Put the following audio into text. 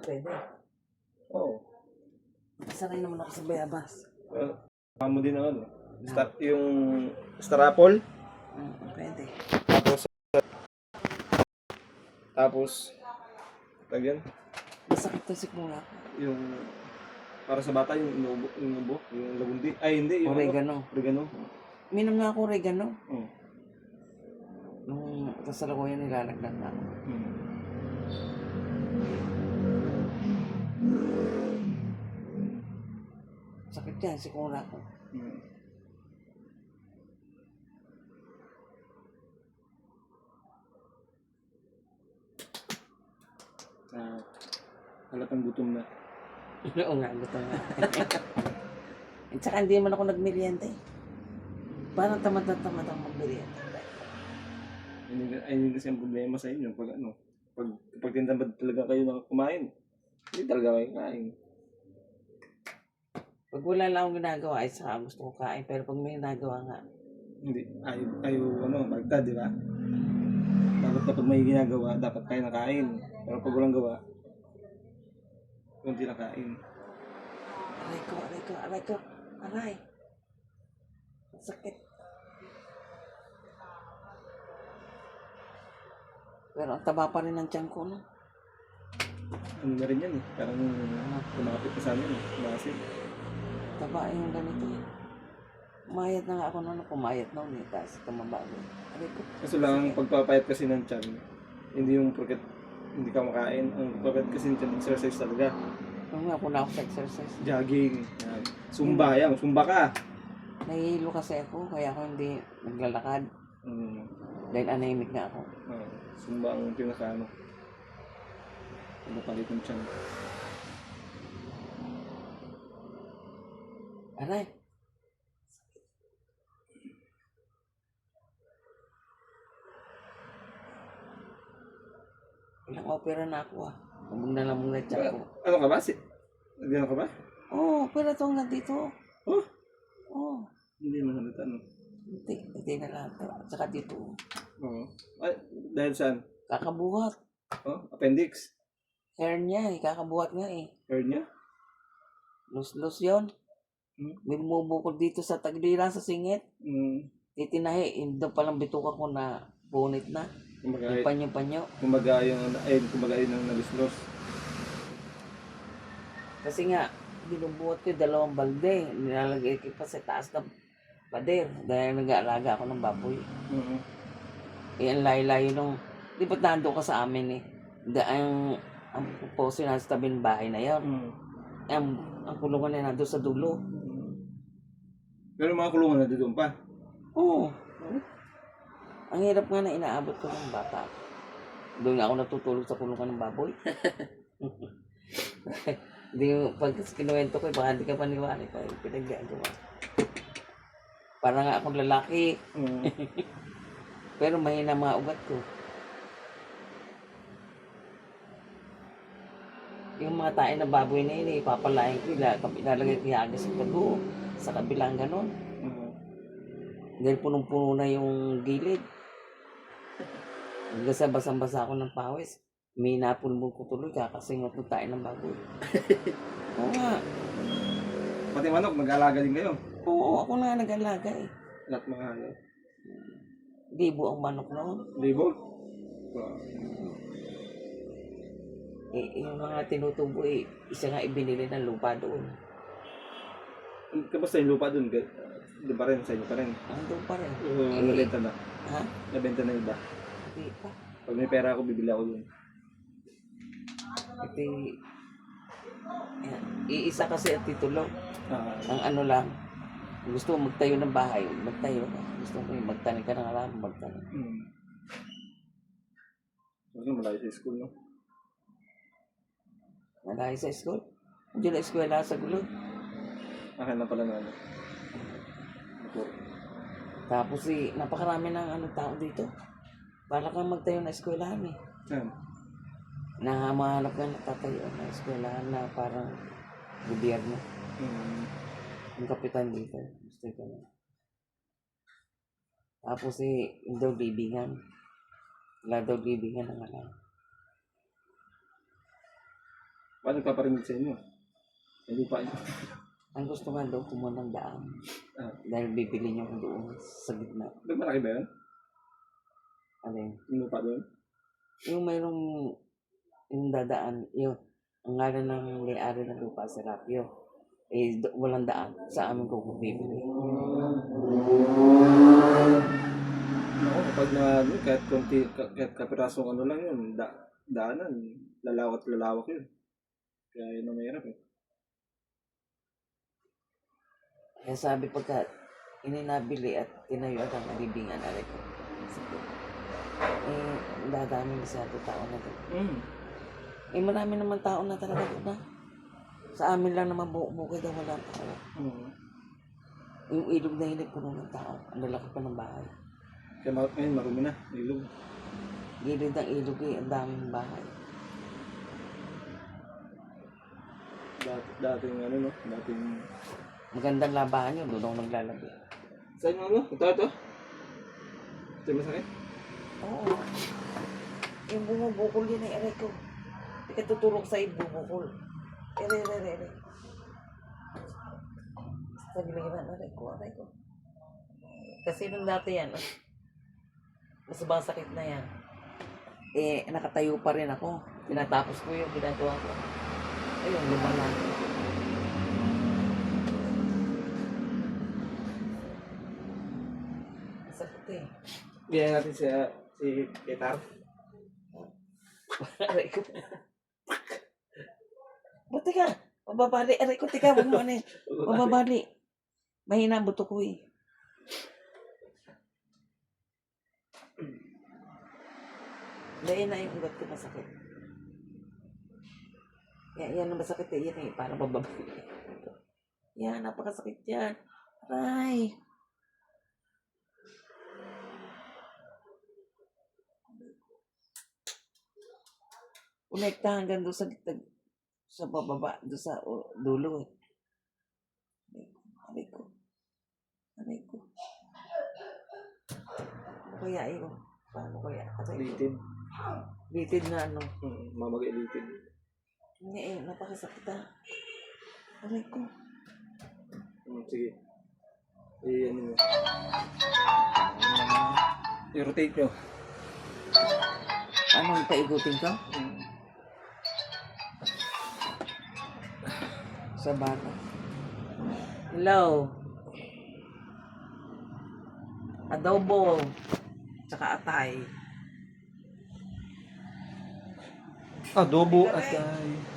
Pwede. Oo. Sanay naman ako sa bayabas. Uh, mo din ang ano. Star, yung Starapol. Mm, pwede. Tapos, tapos, tag yan, Masakit mula ako. yung, para sa bata, yung inubo, inubo, yung lagundi. Ay, hindi, yung Oregano. Ano, oregano. Minom na ako oregano. Oo. Nung kasalukuyan nilalagdag na ako. Hmm. Sakit yan, sikula ko. Hmm. Ah, halatang gutom na. Oo nga, gusto nga. At saka hindi man ako nagmerienda eh. Parang tamad na tamad ako magmerienda. Ayun, ayun kasi ang problema sa inyo. Pag ano, pag, pag tinamad talaga kayo na kumain, hindi talaga kayo kain. Pag wala lang akong ginagawa, ay saka gusto ko kain. Pero pag may ginagawa nga, Hindi, ayaw, ayaw ano, bagtad, di ba? Dapat kapag may ginagawa, dapat kayo nakain. Pero pag walang gawa, kunti lang kain. aray ko, aray ko, aray ko, aray. Ang Sakit. Pero ang taba pa rin ng tiyan ko, no? Ano na rin yan eh. Parang kumapit ka sa amin eh. Masin. Taba yung ganito eh. Pumayat na nga ako noon, pumayat noon eh. Tapos tumaba ko. Aray ko. Kaso lang, ang pagpapayat kasi ng tiyan, hindi yung porket hindi ka makain. Ang pagpapayat kasi ng tiyan, exercise talaga. Nung nga po na ako sa exercise. Jogging. Yan. Zumba yan. Zumba ka. Nahihilo kasi ako, kaya ako hindi naglalakad. Mm. Dahil anemic nga ako. Ah, Zumba ang pinaka Pagpapalit ng tiyan. Aray. Ilang opera na ako ah. Lamang na lamang na tiyan ko. Ano ka ba? Si... Nagano ka ba? Oo, oh, opera to nga dito. Oh, Oo. Oh, hindi man halata no. hindi, hindi na lang to. At saka dito, Oo. Ay, dahil saan? kakabuhat. Oh, appendix. Hair niya eh, kakabuhat nga eh. Hernia? Lus-lus yun. Hmm? May bumubukol dito sa tagdira sa singit. Mm. Titinahi, hindi palang bituka ko na punit na. Kumaga, Yung panyo-panyo. kumaga yung, ayun, kumaga yun ang naluslos. Kasi nga, binubuhat ko yung dalawang balde. Nilalagay ko pa sa taas ng pader. Dahil nag-aalaga ako ng baboy. Mm. Eh, ang layo-layo nung... Di ba't nando ka sa amin eh? Da, ang, ang poso na sa tabi ng bahay na yun. Mm. Ang, ang kulungan na nando sa dulo. Pero mga kulungan na doon pa. Oo. Ang hirap nga na inaabot ko ng bata. Doon ako natutulog sa kulungan ng baboy. Hindi mo, pag kinuwento ko, eh, baka hindi ka paniwala pa yung pinaggagawa. Para nga akong lalaki, Mm. pero mahina mga ugat ko. Yung mga tayo na baboy na yun, eh, papalain ko, ila- ilalagay ko yung agos sa dugo, sa kabilang ganon. Mm. Dahil punong-puno na yung gilid. Hanggang sa basang-basa ako ng pawis. May napulbol ko tuloy, kakasingot ng tayo ng baboy. Oo nga. Pati manok, mag-alaga din kayo. Oo, ako na nag-alaga eh. Lahat mga ano. Libo ang manok noon. Libo? Wow. Eh, yung mga tinutubo eh, isa nga ibinili ng lupa doon. Kamusta yung lupa doon? Doon pa rin, sa inyo pa rin. Andun pa rin. Uh, nabenta na. Ha? Nabenta na iba. Hindi pa. Pag may pera ako, bibili ako doon. Ito y- yan. Iisa kasi at titulo. Ah, Ang ano lang, gusto mo magtayo ng bahay, magtayo ka. Gusto mo yung magtanim ka ng alam, magtanim. mm. Kasi malayo sa school, no? Malayo sa school. Hindi na eskwela sa gulod. Akin na pala na ano. Motor. Tapos si napakarami ng ano tao dito. Para kang magtayo ng eskwelahan eh. Saan? Nahamahanap ka natatayo ng eskwelahan na parang gobyerno. Mm. Yung kapitan dito. Gusto ko na. Tapos si yung daw bibingan. Wala daw bibingan ng alam. Paano nagpaparinig sa inyo? Hindi pa. Ang gusto nga daw kumuha ng daan. Ah. Dahil bibili niyo ko doon sa gitna. Doon malaki ba yan? Alin? Yung lupa doon? Yung mayroong yung dadaan, yung ang ngalan ng may-ari ng lupa sa Rapio, eh, do- walang daan. Sa amin ko kung bibili. Ako, kapag na, ano, kahit konti, ka- kahit kapirasong ano lang yun, da, daanan, lalawak lalawak yun. Kaya yun ang mahirap eh. Kaya sabi pagka ininabili at tinayo at ang alibingan, alay ko. Eh, dadami masyado tao na doon. Mm. Eh, marami naman tao na talaga doon na. Sa amin lang naman bu- bukid daw wala tao. Mm. Yung ilog na hilig puno ng tao. Ang lalaki pa ng bahay. Kaya ma- ngayon marumi na, ilog. Gilid ng ilog eh, ang daming bahay. Dati, dating ano no, dating... Magandang labahan yun, doon ako naglalabi. Saan yung ano? Ito, ito? Ito yung masakit? Oo. Yung bumubukol yun ay aray ko. Hindi ka tutulog sa ibubukol. Ere, ere, ere, ere. Sabi lang yun, aray ko, aray ko. Kasi nung dati yan, ah, mas sakit na yan. Eh, nakatayo pa rin ako. Tinatapos ko yung ginagawa ko. Ayun, lumalang. Sakit eh. Bigyan natin si, si Petar. Aray ko. Buti ka. Mababali. Aray ko, tika. Huwag mo ano eh. Mababali. Mahina ang buto ko eh. Dahil na yung ugat ko masakit. Yan, yan ang masakit eh. Yan eh. Parang bababali. Yan, napakasakit yan. Aray. Unekta hanggang doon sa gitag sa bababa, doon sa o, dulo eh. Aray ko. Aray ko. Ano kaya yun? Paano kaya? Aray ko. Litid. Bitid na ano. Mm, mamagay litid. Hindi eh, napakasakit ah. Aray ko. Mm, sige. Eh, ano mo. I-rotate nyo. Ano, paigutin? Mm. Sa bata. Hello. Adobo. Tsaka atay. Adobo at ay...